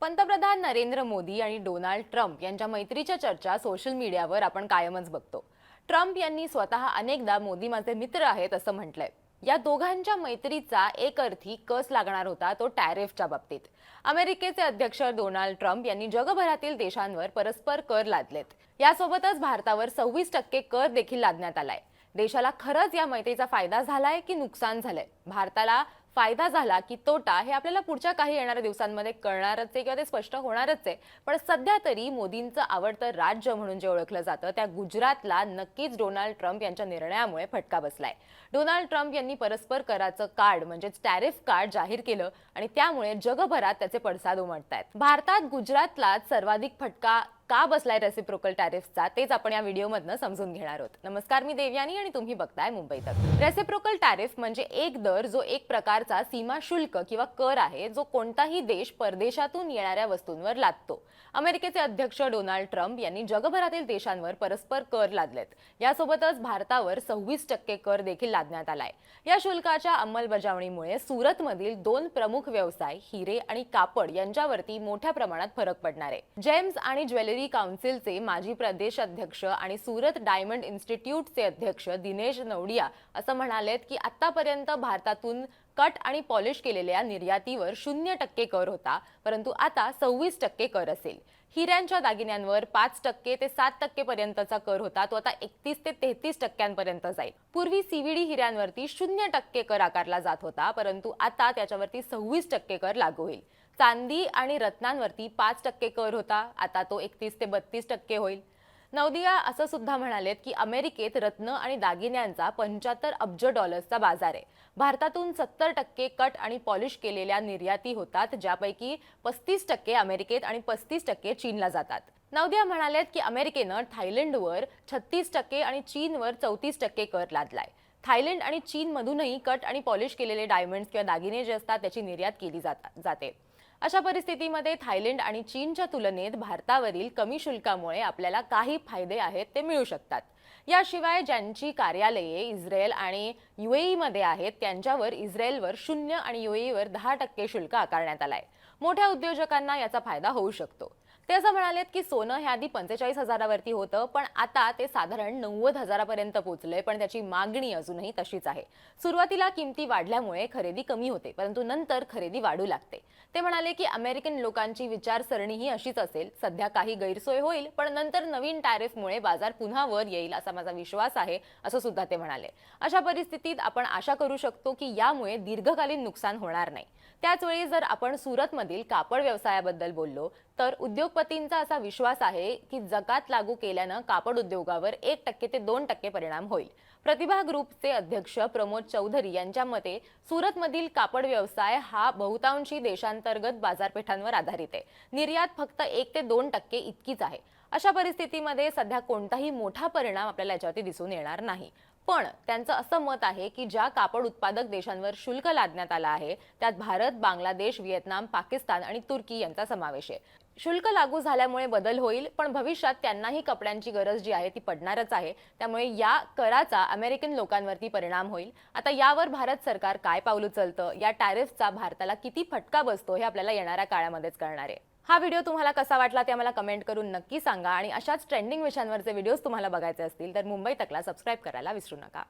पंतप्रधान नरेंद्र मोदी आणि Donald Trump यांच्या मैत्रीच्या चर्चा सोशल मीडियावर आपण कायमच बघतो. ट्रम्प यांनी स्वतः अनेकदा मोदी माझे मित्र आहेत असं म्हटलंय. या दोघांच्या मैत्रीचा एक अर्थी कस लागणार होता तो टॅरिफच्या बाबतीत. अमेरिकेचे अध्यक्ष डोनाल्ड ट्रम्प यांनी जगभरातील देशांवर परस्पर कर लादलेत. यासोबतच भारतावर सव्वीस टक्के कर देखील लादण्यात आलाय. देशाला खरंच या मैत्रीचा फायदा झालाय की नुकसान झालंय? भारताला फायदा झाला की तोटा हे आपल्याला पुढच्या काही येणाऱ्या दिवसांमध्ये कळणारच आहे किंवा ते स्पष्ट होणारच आहे. पण सध्या तरी मोदींचं आवडतं राज्य म्हणून जे ओळखलं जातं त्या गुजरातला नक्कीच डोनाल्ड ट्रम्प यांच्या निर्णयामुळे फटका बसलाय. डोनाल्ड ट्रम्प यांनी परस्पर कराचं कार्ड म्हणजेच टॅरिफ कार्ड जाहीर केलं आणि त्यामुळे जगभरात त्याचे पडसाद उमटत आहेत भारतात गुजरातलाच सर्वाधिक फटका का बसलाय रेसिप्रोकल टॅरिफचा तेच आपण या व्हिडिओमधनं समजून घेणार आहोत. नमस्कार मी देवयानी आणि तुम्ही बघताय मुंबई तक. रेसिप्रोकल टॅरिफ म्हणजे एक दर जो एक प्रकारचा सीमा शुल्क किंवा कर आहे जो कोणताही देश परदेशातून येणाऱ्या वस्तूंवर लादतो. अमेरिकेचे अध्यक्ष डोनाल्ड ट्रम्प यांनी जगभरातील देशांवर परस्पर कर लादलेत. यासोबतच भारतावर सव्वीस टक्के कर देखील लादण्यात आलाय. या शुल्काच्या अंमलबजावणीमुळे सुरतमधील दोन प्रमुख व्यवसाय हिरे आणि कापड यांच्यावरती मोठ्या प्रमाणात फरक पडणार आहे. जेम्स आणि ज्वेलरी काउन्सिलचे माजी प्रदेश अध्यक्ष आणि सुरत डायमंड इन्स्टिट्यूटचे अध्यक्ष दिनेश नवडिया असं म्हणालेत की आतापर्यंत भारतातून कट आणि पॉलिश केलेल्या निर्यातीवर शून्य टक्के कर होता परंतु आता सव्वीस टक्के कर असेल. हिऱ्यांच्या दागिन्यांवर पाच टक्के ते सात टक्के पर्यंतचा कर होता. तो आता एकतीस ते तेहतीस टक्क्यांपर्यंत जाईल. पूर्वी सीव्हीडी हिऱ्यांवरती शून्य टक्के कर आकारला जात होता परंतु आता त्याच्यावरती सव्वीस टक्के कर लागू होईल. चांदी आणि रत्नांवरती पाच टक्के कर होता. आता तो एकतीस ते बत्तीस टक्के होईल. नवदिया असं सुद्धा म्हणालेत की अमेरिकेत रत्न आणि दागिन्यांचा पंच्याहत्तर अब्ज डॉलर्सचा बाजार आहे. भारतातून सत्तर टक्के कट आणि पॉलिश केलेल्या निर्याती होतात ज्यापैकी पस्तीस टक्के अमेरिकेत आणि पस्तीस टक्के चीनला जातात. नवदिया म्हणालेत की अमेरिकेनं थायलंडवर छत्तीस टक्के आणि चीनवर चौतीस टक्के कर लादलाय. थायलंड आणि चीनमधूनही कट आणि पॉलिश केलेले डायमंड्स किंवा दागिने जे असतात त्याची निर्यात केली जाता जाते. अशा परिस्थितीमध्ये थायलंड आणि चीनच्या तुलनेत भारतावरील कमी शुल्कामुळे आपल्याला काही फायदे आहेत ते मिळू शकतात. याशिवाय ज्यांची कार्यालये इस्रायल आणि यू मध्ये आहेत त्यांच्यावर इस्रायलवर शून्य आणि युएईवर दहा टक्के शुल्क आकारण्यात आलाय. मोठ्या उद्योजकांना याचा फायदा होऊ शकतो. ते असं म्हणालेत की सोनं हे आधी पंचेचाळीस हजारावरती होतं पण आता ते साधारण नव्वद हजारापर्यंत पोहोचलंय पण त्याची मागणी अजूनही तशीच आहे. सुरुवातीला किमती वाढल्यामुळे खरेदी कमी होते परंतु नंतर खरेदी वाढू लागते. ते म्हणाले की अमेरिकन लोकांची विचारसरणी ही अशीच असेल. सध्या काही गैरसोय होईल पण नंतर नवीन टॅरिफमुळे बाजार पुन्हा वर येईल असा माझा विश्वास आहे असं सुद्धा ते म्हणाले. अशा परिस्थितीत आपण आशा करू शकतो की यामुळे दीर्घकालीन नुकसान होणार नाही. त्याचवेळी जर आपण सुरतमधील कापड व्यवसायाबद्दल बोललो तर उद्योगपतींचा असा विश्वास आहे की जकात लागू केल्यानं कापड उद्योगावर एक टक्के ते दोन टक्के परिणाम होईल. प्रतिभा ग्रुपचे अध्यक्ष प्रमोद चौधरी यांच्या मते सुरतमधील कापड व्यवसाय हा बहुतांशी देशांतर्गत बाजारपेठांवर आधारित आहे. निर्यात फक्त एक ते दोन टक्के इतकीच आहे. अशा परिस्थितीमध्ये सध्या कोणताही मोठा परिणाम आपल्याला याच्यावरती दिसून येणार नाही. पण त्यांचं असं मत आहे की ज्या कापड उत्पादक देशांवर शुल्क लादण्यात आलं आहे त्यात भारत बांगलादेश व्हिएतनाम पाकिस्तान आणि तुर्की यांचा समावेश आहे. शुल्क लागू झाल्यामुळे बदल होईल पण भविष्यात त्यांनाही कपड्यांची गरज जी आहे ती पडणारच आहे. त्यामुळे या कराचा अमेरिकन लोकांवरती परिणाम होईल. आता यावर भारत सरकार काय पाऊल उचलतं? या टॅरिफचा भारताला किती फटका बसतो हे आपल्याला येणाऱ्या काळामध्येच कळणार आहे. हा व्हिडिओ तुम्हाला कसा वाटला ते आम्हाला कमेंट करून नक्की सांगा आणि अशाच ट्रेंडिंग विषयांवरचे व्हिडिओज तुम्हाला बघायचे असतील तर मुंबई तकला सबस्क्राईब करायला विसरू नका.